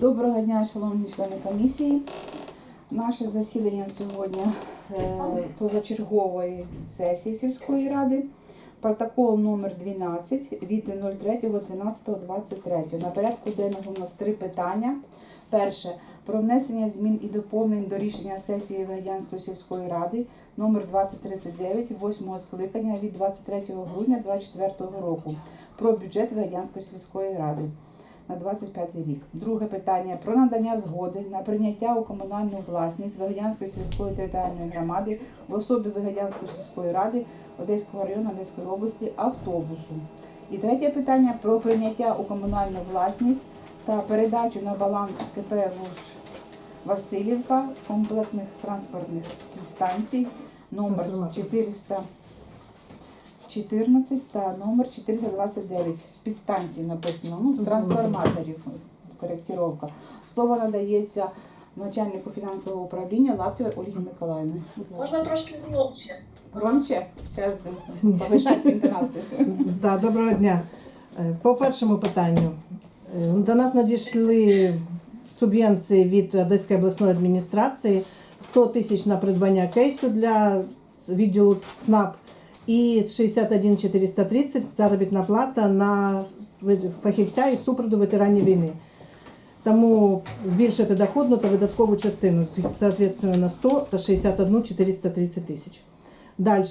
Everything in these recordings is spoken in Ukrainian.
Доброго дня, шановні члени комісії. Наше засідання сьогодні е, позачергової сесії сільської ради. Протокол номер 12 від 03.12.23. На порядку денного у нас три питання. Перше про внесення змін і доповнень до рішення сесії Вегедянської сільської ради номер 2039 8 скликання від 23 грудня 2024 року про бюджет Вегедянської сільської ради на 25 рік. Друге питання про надання згоди на прийняття у комунальну власність Вигадянської сільської територіальної громади в особі Вигадянської сільської ради Одеського району Одеської області автобусу. І третє питання про прийняття у комунальну власність та передачу на баланс КП «Луж Васильівка комплектних транспортних підстанцій номер 400 14 та номер 429. Підстанції написано, ну, трансформаторів, коректировка. Слово надається начальнику фінансового управління Лаптєвої Ольги Миколаївни. Можна трошки громче. Громче? Зараз повишати інтонацію. Да, доброго дня. Е, По першому питанню. Е, До нас надійшли субвенції від Одеської обласної адміністрації 100 тисяч на придбання кейсу для відділу ЦНАП і 61 430 заробітна плата на фахівця із супроводу ветеранів війни. Тому збільшити доходну та видаткову частину соответственно на 100 та 61 430 тисяч. Далі.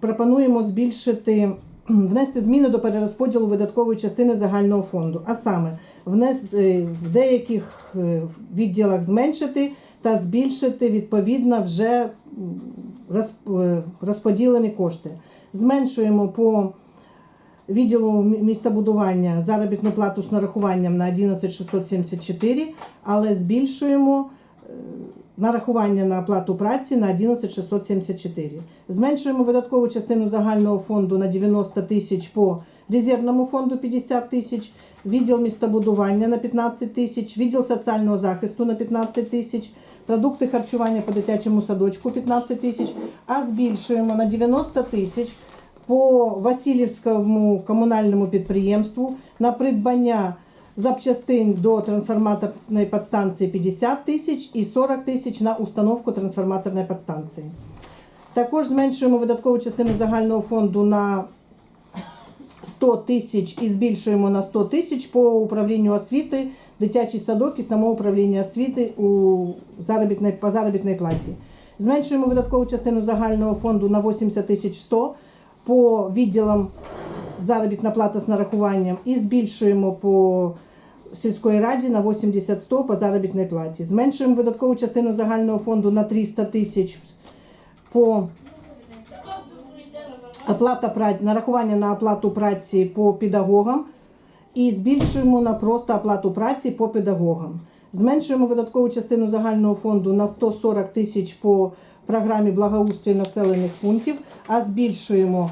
Пропонуємо збільшити, внести зміни до перерозподілу видаткової частини загального фонду. А саме, внес, е, в деяких е, відділах зменшити та збільшити відповідно вже е, розподілені кошти. Зменшуємо по відділу мі- містобудування заробітну плату з нарахуванням на 11 674, але збільшуємо е, нарахування на оплату праці на 11 674. Зменшуємо видаткову частину загального фонду на 90 тисяч по резервному фонду 50 тисяч, відділ містобудування на 15 тисяч, відділ соціального захисту на 15 тисяч, продукти харчування по дитячому садочку 15 тисяч, а збільшуємо на 90 тисяч по Васильівському комунальному підприємству на придбання запчастин до трансформаторної підстанції 50 тисяч і 40 тисяч на установку трансформаторної підстанції. Також зменшуємо видаткову частину загального фонду на 100 тисяч і збільшуємо на 100 тисяч по управлінню освіти, дитячий садок і самоуправління освіти у заробітній, по заробітній платі. Зменшуємо видаткову частину загального фонду на 80 тисяч 100 по відділам заробітна плата з нарахуванням і збільшуємо по сільської раді на 80-100 по заробітній платі. Зменшуємо видаткову частину загального фонду на 300 тисяч по оплата нарахування на оплату праці по педагогам і збільшуємо на просто оплату праці по педагогам. Зменшуємо видаткову частину загального фонду на 140 тисяч по програмі благоустрій населених пунктів, а збільшуємо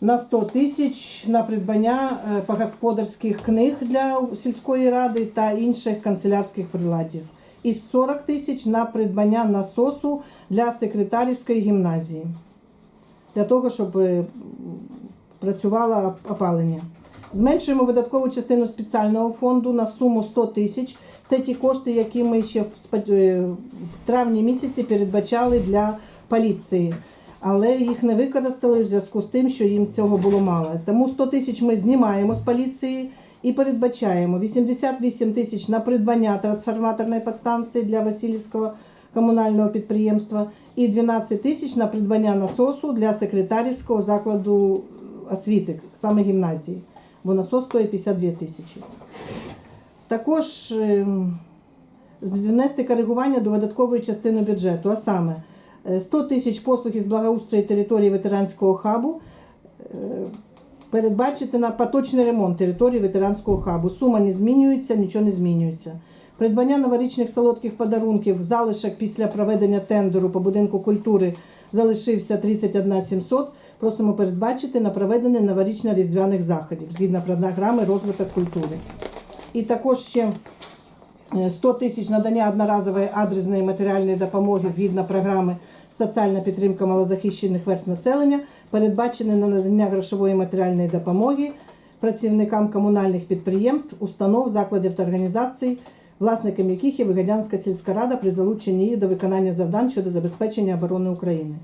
на 100 тисяч на придбання е, господарських книг для сільської ради та інших канцелярських приладів. І 40 тисяч на придбання насосу для секретарівської гімназії для того, щоб е, працювало опалення. Зменшуємо видаткову частину спеціального фонду на суму 100 тисяч. Це ті кошти, які ми ще в е, в травні місяці передбачали для поліції. Але їх не використали в зв'язку з тим, що їм цього було мало. Тому 100 тисяч ми знімаємо з поліції і передбачаємо 88 тисяч на придбання трансформаторної підстанції для Васильівського комунального підприємства і 12 тисяч на придбання насосу для секретарівського закладу освіти, саме гімназії, бо насос стоїть 52 тисячі. Також ем, внести коригування до видаткової частини бюджету, а саме е, 100 тисяч послуг із благоустрою території ветеранського хабу е, передбачити на поточний ремонт території ветеранського хабу. Сума не змінюється, нічого не змінюється. Придбання новорічних солодких подарунків, залишок після проведення тендеру по будинку культури залишився 31 700. Просимо передбачити на проведення новорічно-різдвяних заходів згідно програми розвиток культури. І також ще е, 100 тисяч надання одноразової адресної матеріальної допомоги згідно програми соціальна підтримка малозахищених верст населення, передбачене на надання грошової матеріальної допомоги працівникам комунальних підприємств, установ, закладів та організацій, власником яких є Вигадянська сільська рада при залученні їх до виконання завдань щодо забезпечення оборони України.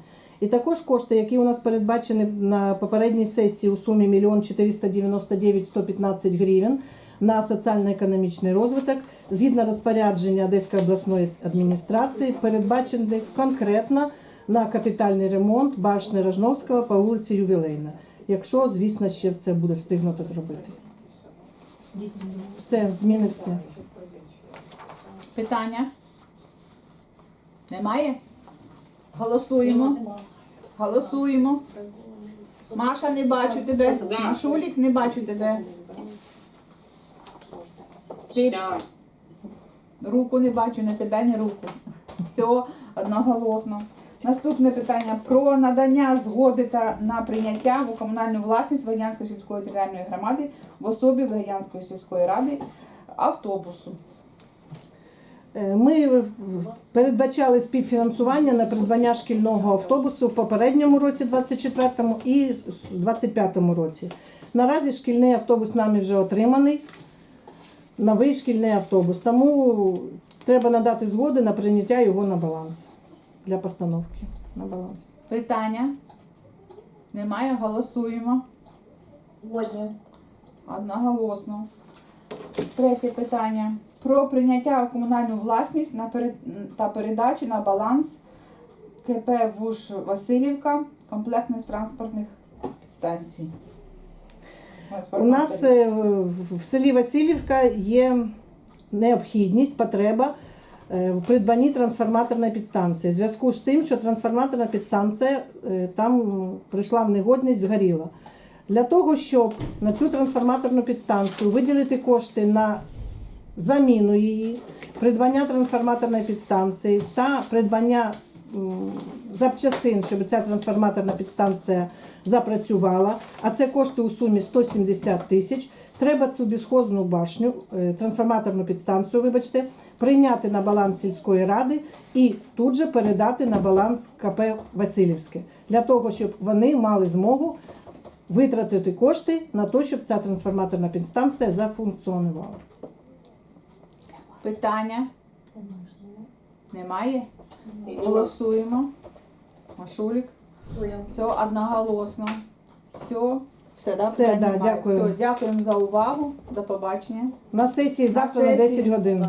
І також кошти, які у нас передбачені на попередній сесії у сумі 1 499 115 гривень на соціально-економічний розвиток, згідно розпорядження Одеської обласної адміністрації, передбачені конкретно на капітальний ремонт башни Рожновського по вулиці Ювілейна. Якщо, звісно, ще це буде встигнуто зробити. Все, зміни всі. Питання? Немає? Голосуємо. Голосуємо. Маша, не бачу тебе. Машулік, не бачу тебе. Ти руку не бачу, не тебе, не руку. Все, одноголосно. Наступне питання про надання згоди та на прийняття у комунальну власність Вагнянської сільської територіальної громади в особі Вагнянської сільської ради автобусу. Е, Ми передбачали співфінансування на придбання шкільного автобусу в попередньому році, 24-му і в 25-му році. Наразі шкільний автобус нами вже отриманий. Новий шкільний автобус. Тому треба надати згоди на прийняття його на баланс для постановки. На баланс. Питання? Немає, голосуємо. Згодні. Одноголосно. Третє питання. Про прийняття у комунальну власність та передачу на баланс КП ВУЖ Васильівка комплектних транспортних станцій. У нас е, в- в селі Васильівка є необхідність, потреба е, в придбанні трансформаторної підстанції. В зв'язку з тим, що трансформаторна підстанція е, там прийшла в негодність, згоріла. Для того, щоб на цю трансформаторну підстанцію виділити кошти на заміну її, придбання трансформаторної підстанції та придбання запчастин, щоб ця трансформаторна підстанція запрацювала, а це кошти у сумі 170 тисяч. Треба цю безхозну башню, е, трансформаторну підстанцію, вибачте, прийняти на баланс сільської ради і тут же передати на баланс КП Васильівське, для того, щоб вони мали змогу витратити кошти на те, щоб ця трансформаторна підстанція зафункціонувала. Питання? Немає? Голосуємо. Машулік. Все одноголосно. Все. Все, да? Все, Питань да, немає. дякую. Все, дякуємо за увагу. До побачення. На сесії завтра на сесії. 10 годин.